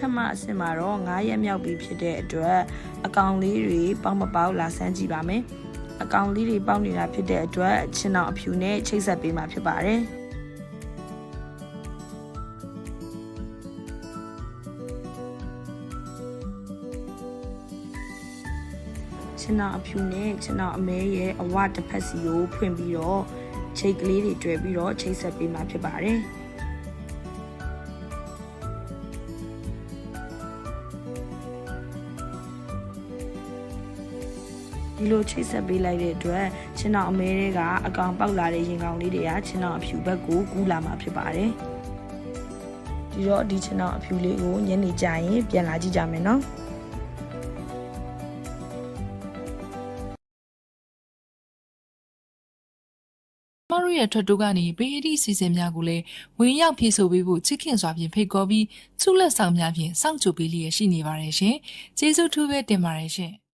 ထမအဆင့်မှာတော့9ရက်မြောက်ပြီဖြစ်တဲ့အတွက်အကောင်လေးတွေပေါက်မပေါက်လာဆန်းကြည့်ပါမယ်အကောင်လေးတွေပေါက်နေတာဖြစ်တဲ့အတွက်ချင်းအောင်အဖြူနဲ့ချိတ်ဆက်ပေးမှာဖြစ်ပါတယ်ချင်းအောင်အဖြူနဲ့ချင်းအောင်အမဲရဲ့အဝတစ်ဖက်စီကိုဖွင့်ပြီးတော့ချိတ်ကလေးတွေတွဲပြီးတော့ချိတ်ဆက်ပေးမှာဖြစ်ပါတယ်။ ဒီလိုချိတ်ဆက်ပေးလိုက်တဲ့အတွက်ချင်းတော်အမဲတွေကအကောင်ပေါက်လာတဲ့ရင်ကောင်လေးတွေကချင်းတော်အဖြူဘက်ကိုကူးလာမှာဖြစ်ပါတယ်ဒီတော့ဒီချင်းတော်အဖြူလေးကိုညနေကျရင်ပြန်လာကြည့်ကြမယ်နော်ကျမတို့ရဲ့ထွက်တိုးကနေဘေးအသည့်အစီအစဉ်များကိုလည်းဝင်ရောက်ဖြည့်ဆို့ပေးဖို့ချစ်ခင်စွာဖြင့်ဖိတ်ခေါ်ပြီးဆုလက်ဆောင်များဖြင့်စောင့်ကြိုပေးလျက်ရှိနေပါတယ်ရှင်။ကျေးဇူးထူးပဲတင်ပါတယ်ရှင်။